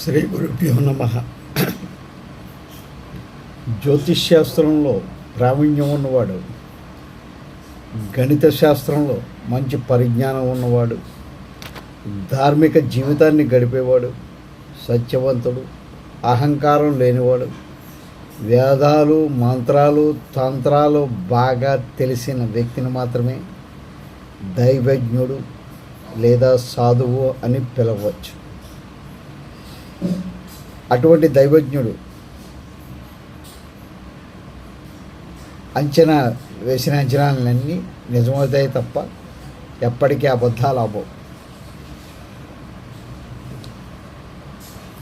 శ్రీ గురుభ్యో నమ. జ్యోతిష్ శాస్త్రంలో ప్రావీణ్యం ఉన్నవాడు గణిత శాస్త్రంలో మంచి పరిజ్ఞానం ఉన్నవాడు ధార్మిక జీవితాన్ని గడిపేవాడు సత్యవంతుడు అహంకారం లేనివాడు వేదాలు మంత్రాలు తంత్రాలు బాగా తెలిసిన వ్యక్తిని మాత్రమే దైవజ్ఞుడు లేదా సాధువు అని పిలవచ్చు. అటువంటి దైవజ్ఞుడు అంచనా వేసిన అంచనాలన్నీ నిజమవుతాయి తప్ప ఎప్పటికీ అబద్ధాలు అవ్వవు.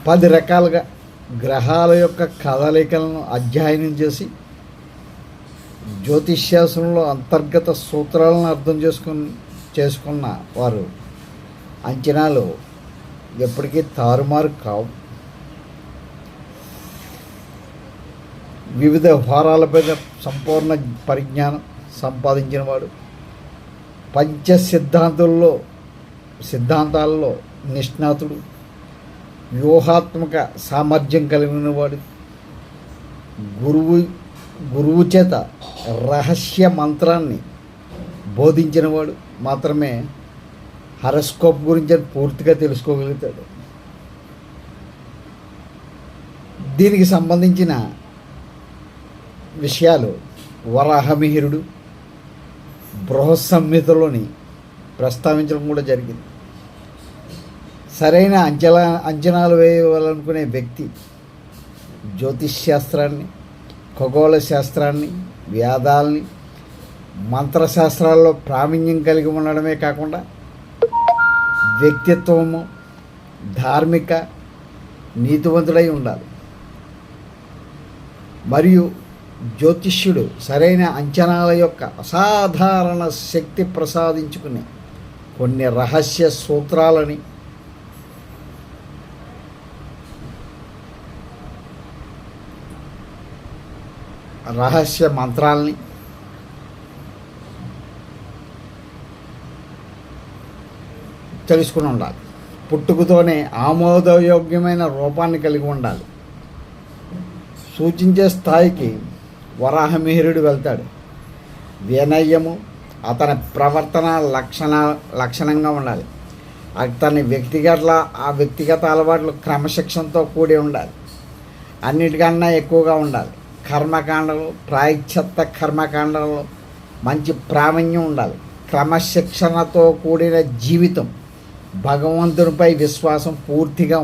పది రకాలుగా గ్రహాల యొక్క కదలికలను అధ్యయనం చేసి జ్యోతిష్శాస్త్రంలో అంతర్గత సూత్రాలను అర్థం చేసుకుని చేసుకున్న వారు అంచనాలు ఎప్పటికీ తారుమారు కావు. వివిధ వారాలపై సంపూర్ణ పరిజ్ఞానం సంపాదించిన వాడు పంచ సిద్ధాంతుల్లో సిద్ధాంతాల్లో నిష్ణాతుడు వ్యూహాత్మక సామర్థ్యం కలిగిన వాడు గురువు గురువు చేత రహస్య మంత్రాన్ని బోధించినవాడు మాత్రమే హరస్కోప్ గురించి పూర్తిగా తెలుసుకోగలుగుతాడు. దీనికి సంబంధించిన విషయాలు వరాహమిహిరుడు బృహస్సంహితలోని ప్రస్తావించడం కూడా జరిగింది. సరైన అంచనా అంచనాలు వేయాలనుకునే వ్యక్తి జ్యోతిష్ శాస్త్రాన్ని ఖగోళ శాస్త్రాన్ని వేదాల్ని మంత్రశాస్త్రాల్లో ప్రావీణ్యం కలిగి ఉండడమే కాకుండా వ్యక్తిత్వము ధార్మిక నీతివంతుడై ఉండాలి. మరియు జ్యోతిష్యుడు సరైన అంచనాల యొక్క అసాధారణ శక్తి ప్రసాదించుకునే కొన్ని రహస్య సూత్రాలని రహస్య మంత్రాలని తెలుసుకుని ఉండాలి. పుట్టుకతోనే ఆమోదయోగ్యమైన రూపాన్ని కలిగి ఉండాలి. సూచించే స్థాయికి వరాహమిహిరుడు వెళ్తాడు. వినయము అతని ప్రవర్తన లక్షణ లక్షణంగా ఉండాలి. అతని వ్యక్తిగత ఆ వ్యక్తిగత అలవాట్లు క్రమశిక్షణతో కూడి ఉండాలి. అన్నిటికన్నా ఎక్కువగా ఉండాలి. కర్మకాండలు ప్రాయశ్చత్త కర్మకాండలు మంచి ప్రావీణ్యం ఉండాలి. క్రమశిక్షణతో కూడిన జీవితం. భగవంతునిపై విశ్వాసం పూర్తిగా